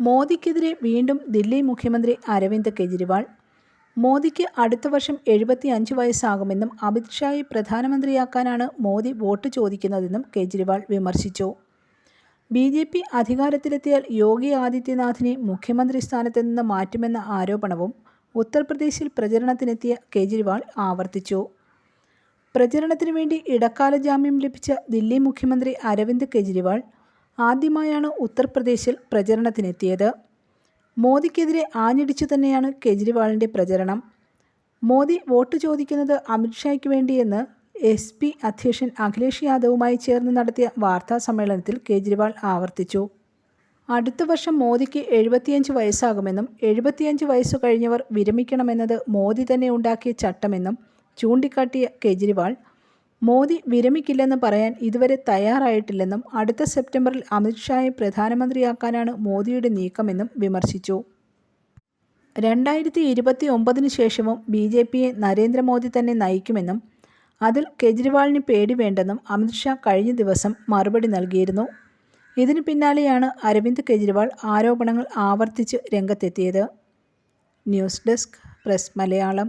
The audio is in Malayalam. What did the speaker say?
മോദിക്കെതിരെ വീണ്ടും ദില്ലി മുഖ്യമന്ത്രി അരവിന്ദ് കെജ്രിവാൾ. മോദിക്ക് അടുത്ത വർഷം എഴുപത്തി അഞ്ച് വയസ്സാകുമെന്നും അമിത്ഷായെ പ്രധാനമന്ത്രിയാക്കാനാണ് മോദി വോട്ട് ചോദിക്കുന്നതെന്നും കെജ്രിവാൾ വിമർശിച്ചു. ബി ജെ പി അധികാരത്തിലെത്തിയാൽ യോഗി ആദിത്യനാഥിനെ മുഖ്യമന്ത്രി സ്ഥാനത്ത് നിന്ന് മാറ്റുമെന്ന ആരോപണവും ഉത്തർപ്രദേശിൽ പ്രചരണത്തിനെത്തിയ കെജ്രിവാൾ ആവർത്തിച്ചു. പ്രചരണത്തിനു വേണ്ടി ഇടക്കാല ജാമ്യം ലഭിച്ച ദില്ലി മുഖ്യമന്ത്രി അരവിന്ദ് കെജ്രിവാൾ ആദ്യമായാണ് ഉത്തർപ്രദേശിൽ പ്രചരണത്തിനെത്തിയത്. മോദിക്കെതിരെ ആഞ്ഞടിച്ചു തന്നെയാണ് കെജ്രിവാളിന്റെ പ്രചരണം. മോദി വോട്ട് ചോദിക്കുന്നത് അമിത്ഷായ്ക്ക് വേണ്ടിയെന്ന് എസ് പി അധ്യക്ഷൻ അഖിലേഷ് യാദവുമായി ചേർന്ന് നടത്തിയ വാർത്താ സമ്മേളനത്തിൽ കേജ്രിവാൾ ആവർത്തിച്ചു. അടുത്ത വർഷം മോദിക്ക് എഴുപത്തിയഞ്ച് വയസ്സാകുമെന്നും എഴുപത്തിയഞ്ച് വയസ്സു കഴിഞ്ഞവർ വിരമിക്കണമെന്നത് മോദി തന്നെ ഉണ്ടാക്കിയ ചട്ടമെന്നും ചൂണ്ടിക്കാട്ടിയ കെജ്രിവാൾ മോദി വിരമിക്കില്ലെന്ന് പറയാൻ ഇതുവരെ തയ്യാറായിട്ടില്ലെന്നും അടുത്ത സെപ്റ്റംബറിൽ അമിത്ഷായെ പ്രധാനമന്ത്രിയാക്കാനാണ് മോദിയുടെ നീക്കമെന്നും വിമർശിച്ചു. രണ്ടായിരത്തി ഇരുപത്തി ഒമ്പതിന് ശേഷവും ബി ജെ പിയെ നരേന്ദ്രമോദി തന്നെ നയിക്കുമെന്നും അതിൽ കെജ്രിവാളിന് പേടി വേണ്ടെന്നും അമിത്ഷാ കഴിഞ്ഞ ദിവസം മറുപടി നൽകിയിരുന്നു. ഇതിനു പിന്നാലെയാണ് അരവിന്ദ് കെജ്രിവാൾ ആരോപണങ്ങൾ ആവർത്തിച്ച് രംഗത്തെത്തിയത്. News desk press Malayalam.